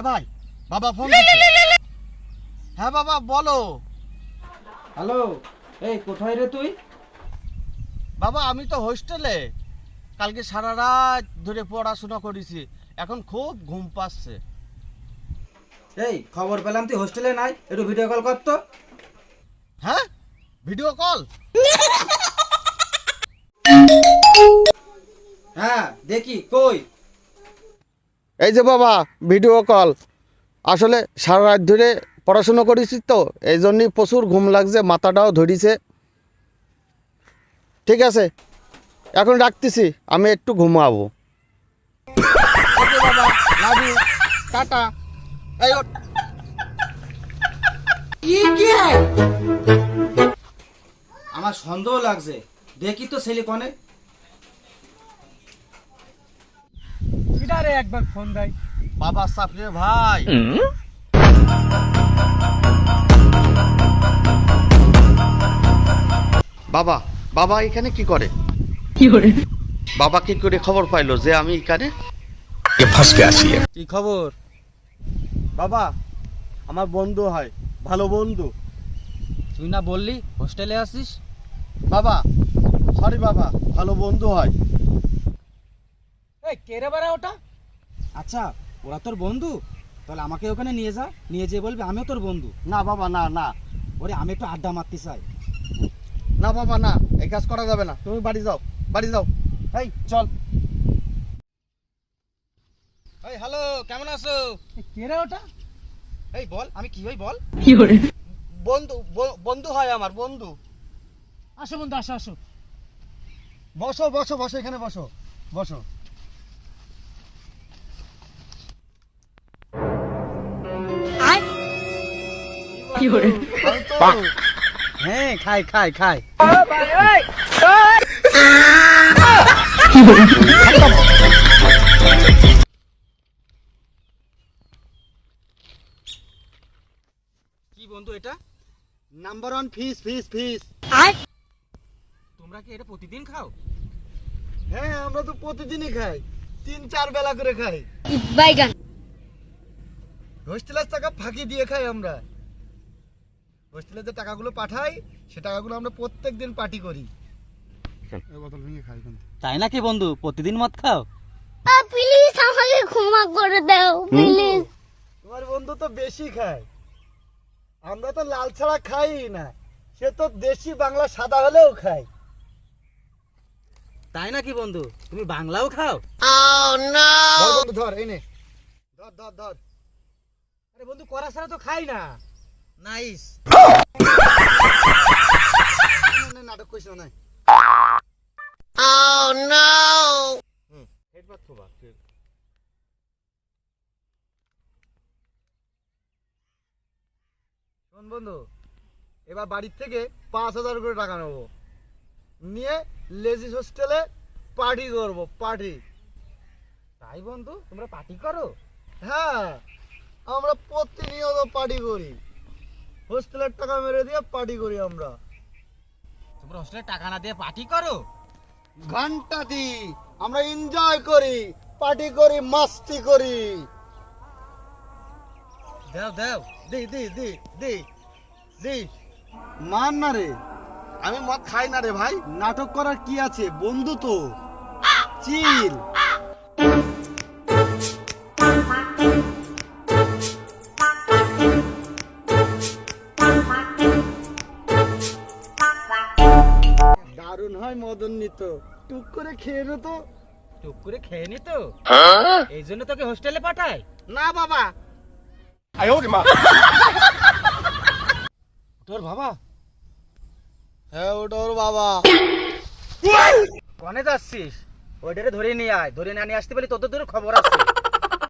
এ ভাই বাবা ফোন হ্যাঁ বাবা বলো। হ্যালো এই কোথায় রে তুই? বাবা আমি তো হোস্টেলে। কালকে সারা রাত ধরে পড়াশোনা করেছি। এখন খুব ঘুম পাচ্ছে। এই খবর পেলাম তুই হোস্টেলে নাই একটু ভিডিও কল কর তো। হ্যাঁ? ভিডিও কল হ্যাঁ দেখি কই? এই যে বাবা ভিডিও কল আসলে সারা রাত ধরে পড়াশোনা করেছি তো এই জন্যই প্রচুর ঘুম লাগছে মাথাটাও ধরিছে। ঠিক আছে এখন রাখতেছি আমি একটু ঘুমাবো। বাবা লাভ ইউ টাটা। আমার সন্দেহ লাগছে দেখি তো সিলিকনে কিনারে একবার ফোন দেয়। বাবা সাফরে ভাই। বাবা বাবা এখানে কি করে? কি করে? বাবা কি করে খবর পাইলো যে আমি এখানে? কি খবর? বাবা আমার বন্ধু হয় ভালো বন্ধু। তুই না বললি হোস্টেলে আসিস বাবা সরি বাবা ভালো বন্ধু হয়। এই কে রে ওটা? আচ্ছা ওরা তোর বন্ধু? তাহলে আমাকে ওখানে নিয়ে যা নিয়ে যেয়ে বলবি আমিও তোর বন্ধু। না বাবা না না। ওরে আমি একটু আড্ডা মারতে চাই। না বাবা না। এই কাজ করা যাবে না। তুমি বাড়ি যাও বাড়ি যাও। এই চল। এই হ্যালো কেমন আছো? কে রে ওটা? এই বল আমি কি হই বল। বন্ধু বন্ধু হয় আমার বন্ধু। আসো বন্ধু আসো আসো। বসো বসো বসো এখানে বসো বসো। তো- হ্যাঁ খাই খাই খাই। কি বন্ধু এটা? নাম্বার ওয়ান ফিস ফিস ফিস তোমরা কি এটা প্রতিদিন খাও? হ্যাঁ আমরা তো প্রতিদিনই খাই। তিন চার বেলা করে খাই। বাইগান। হোস্টেলের টাকা ফাঁকি দিয়ে খাই আমরা। হোস্টেলে যে টাকাগুলো পাঠাই সে টাকাগুলো আমরা প্রত্যেক দিন পার্টি করি। বোতল ভেঙে খাই তাই নাকি বন্ধু? প্রতিদিন মদ খাও? প্লিজ আমাকে ক্ষমা করে দাও প্লিজ তোমার বন্ধু তো বেশি খায়। আমরা তো লাল ছাড়া খাই না। সে তো দেশি বাংলা সাদা হলেও খায়। তাই নাকি বন্ধু? তুমি বাংলাও খাও? ধর বন্ধু ধর এই নে। ধর ধর ধর। আরে বন্ধু করা ছাড়া তো খাই না। নাইস নাটক কইছ না ঠিক। শোন বন্ধু এবার বাড়ির থেকে পাঁচ হাজার করে টাকা নেব। নিয়ে লেজিস হোস্টেলে পার্টি করব পার্টি তাই বন্ধু তোমরা পার্টি করো? হ্যাঁ আমরা প্রতিনিয়ত পার্টি করি। হোস্টেলের টাকা মেরে দিয়ে পার্টি করি আমরা। তোমরা হোস্টেলে টাকা না দিয়ে পার্টি করো? ঘণ্টা দি আমরা এনজয় করি পার্টি করি মাস্তি করি। দাও দাও দি দি দি দি দি। মান না রে আমি মদ খাই না রে ভাই নাটক করার কি আছে বন্ধু তো। চিল। হয় মদন নিত। টুক করে খেয়ে নে তো। টুক করে খেয়ে নি তো? এই জন্য তোকে হোস্টেলে পাঠায়? না বাবা। তোর বাবা? হ্যাঁ ওটা ওর বাবা। কনে যাচ্ছিস? ওইটারে ধরে নিয়ে আয়। ধরে না নিয়ে আসতে পারি তোদের দূরে খবর আছে।